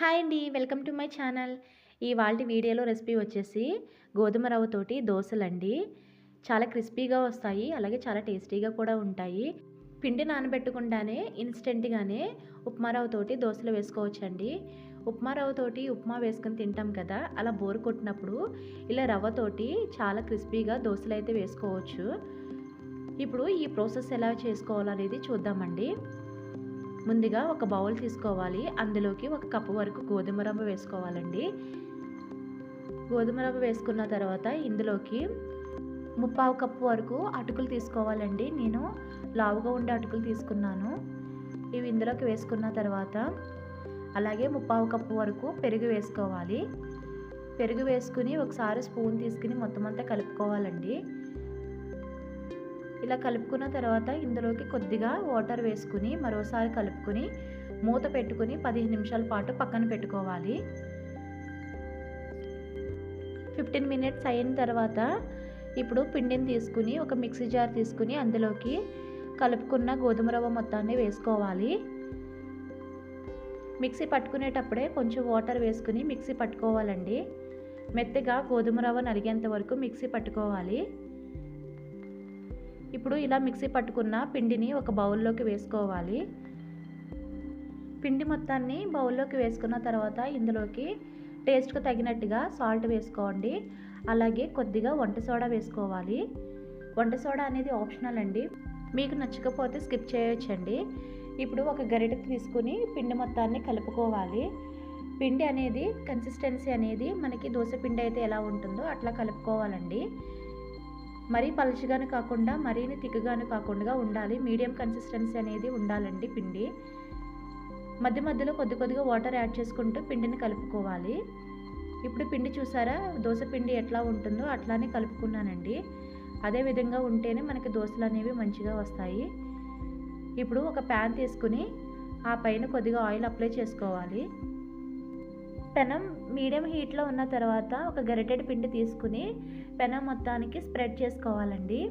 Hi అండి welcome to my channel. ఇవాళ వీడియోలో రెసిపీ వచ్చేసి గోధుమ రవ్వతోటి దోశలండి. చాలా క్రిస్పీగా వస్తాయి అలాగే చాలా టేస్టీగా కూడా ఉంటాయి. పిండి నానబెట్టకుండానే ఇన్స్టెంట్గానే ఉప్మా రవ్వతోటి దోశలు వేసుకోవచ్చండి. ఉప్మా రవ్వతోటి ఉప్మా వేసుకొని తింటాం కదా అలా బోర్ కొట్టినప్పుడు ఇలా రవ్వతోటి చాలా క్రిస్పీగా దోశలు అయితే వేసుకోవచ్చు. ఇప్పుడు ఈ ప్రాసెస్ ఎలా చేసుకోవాలనేది చూద్దామండి. ముందుగా ఒక బౌల్ తీసుకోవాలి. అందులోకి ఒక కప్పు వరకు గోధుమ రవ్వ వేసుకోవాలండి. గోధుమ రవ్వ వేసుకున్న తర్వాత ఇందులోకి ముప్పావు కప్పు వరకు అటుకులు తీసుకోవాలండి. నేను లావుగా ఉండే అటుకులు తీసుకున్నాను. ఇవి ఇందులోకి వేసుకున్న తర్వాత అలాగే ముప్పావు కప్పు వరకు పెరుగు వేసుకోవాలి. పెరుగు వేసుకుని ఒకసారి స్పూన్ తీసుకుని మొత్తం అంతా కలుపుకోవాలండి. ఇలా కలుపుకున్న తర్వాత ఇందులోకి కొద్దిగా వాటర్ వేసుకుని మరోసారి కలుపుకుని మూత పెట్టుకుని పదిహేను నిమిషాల పాటు పక్కన పెట్టుకోవాలి. ఫిఫ్టీన్ మినిట్స్ అయిన తర్వాత ఇప్పుడు పిండిని తీసుకుని ఒక మిక్సీ జార్ తీసుకుని అందులోకి కలుపుకున్న గోధుమ రవ్వ మొత్తాన్ని వేసుకోవాలి. మిక్సీ పట్టుకునేటప్పుడే కొంచెం వాటర్ వేసుకుని మిక్సీ పట్టుకోవాలండి. మెత్తగా గోధుమ రవ్వ నలిగేంత వరకు మిక్సీ పట్టుకోవాలి. ఇప్పుడు ఇలా మిక్సీ పట్టుకున్న పిండిని ఒక బౌల్లోకి వేసుకోవాలి. పిండి మొత్తాన్ని బౌల్లోకి వేసుకున్న తర్వాత ఇందులోకి టేస్ట్కి తగినట్టుగా సాల్ట్ వేసుకోండి. అలాగే కొద్దిగా వంట సోడా వేసుకోవాలి. వంట సోడా అనేది ఆప్షనల్ అండి. మీకు నచ్చకపోతే స్కిప్ చేయొచ్చండి. ఇప్పుడు ఒక గరిటె తీసుకుని పిండి మొత్తాన్ని కలుపుకోవాలి. పిండి అనేది కన్సిస్టెన్సీ అనేది మనకి దోశ పిండి అయితే ఎలా ఉంటుందో అట్లా కలుపుకోవాలండి. మరీ పలుచగాను కాకుండా మరీని తిక్కగాను కాకుండా ఉండాలి. మీడియం కన్సిస్టెన్సీ అనేది ఉండాలండి పిండి. మధ్య మధ్యలో కొద్ది కొద్దిగా వాటర్ యాడ్ చేసుకుంటూ పిండిని కలుపుకోవాలి. ఇప్పుడు పిండి చూసారా? దోశ పిండి ఎట్లా ఉంటుందో అట్లానే కలుపుకున్నానండి. అదే విధంగా ఉంటేనే మనకి దోశలు అనేవి మంచిగా వస్తాయి. ఇప్పుడు ఒక ప్యాన్ తీసుకుని ఆ పైన కొద్దిగా ఆయిల్ అప్లై చేసుకోవాలి. పెనం మీడియం హీట్లో ఉన్న తర్వాత ఒక గరిటెడ్ పిండి తీసుకుని పెనం మొత్తానికి స్ప్రెడ్ చేసుకోవాలండి.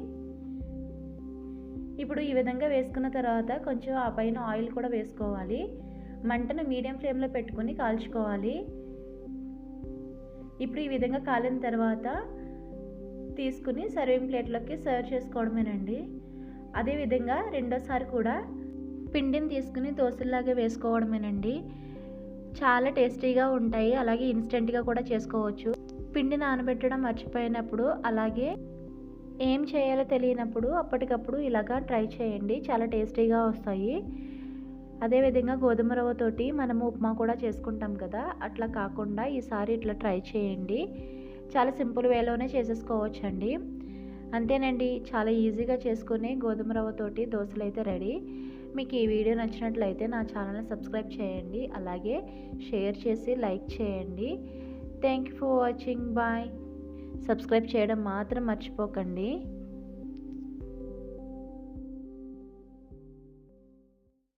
ఇప్పుడు ఈ విధంగా వేసుకున్న తర్వాత కొంచెం ఆ పైన ఆయిల్ కూడా వేసుకోవాలి. మంటను మీడియం ఫ్లేమ్లో పెట్టుకుని కాల్చుకోవాలి. ఇప్పుడు ఈ విధంగా కాలిన తర్వాత తీసుకుని సర్వింగ్ ప్లేట్లోకి సర్వ్ చేసుకోవడమేనండి. అదేవిధంగా రెండోసారి కూడా పిండిని తీసుకుని దోశల్లాగా వేసుకోవడమేనండి. చాలా టేస్టీగా ఉంటాయి. అలాగే ఇన్స్టెంట్గా కూడా చేసుకోవచ్చు. పిండి నానబెట్టడం మర్చిపోయినప్పుడు అలాగే ఏం చేయాలో తెలియనప్పుడు అప్పటికప్పుడు ఇలాగా ట్రై చేయండి. చాలా టేస్టీగా వస్తాయి. అదేవిధంగా గోధుమ రవ్వతోటి మనము ఉప్మా కూడా చేసుకుంటాం కదా. అట్లా కాకుండా ఈసారి ఇట్లా ట్రై చేయండి. చాలా సింపుల్ వేలోనే చేసేసుకోవచ్చండి. అంతేనండి. చాలా ఈజీగా చేసుకుని గోధుమ రవ్వతోటి దోశలు అయితే రెడీ. మీకు ఈ వీడియో నచ్చినట్లయితే నా ఛానల్ని సబ్స్క్రైబ్ చేయండి. అలాగే షేర్ చేసి లైక్ చేయండి. Thank you for watching. Bye. Subscribe చేయడం మాత్రం మర్చిపోకండి.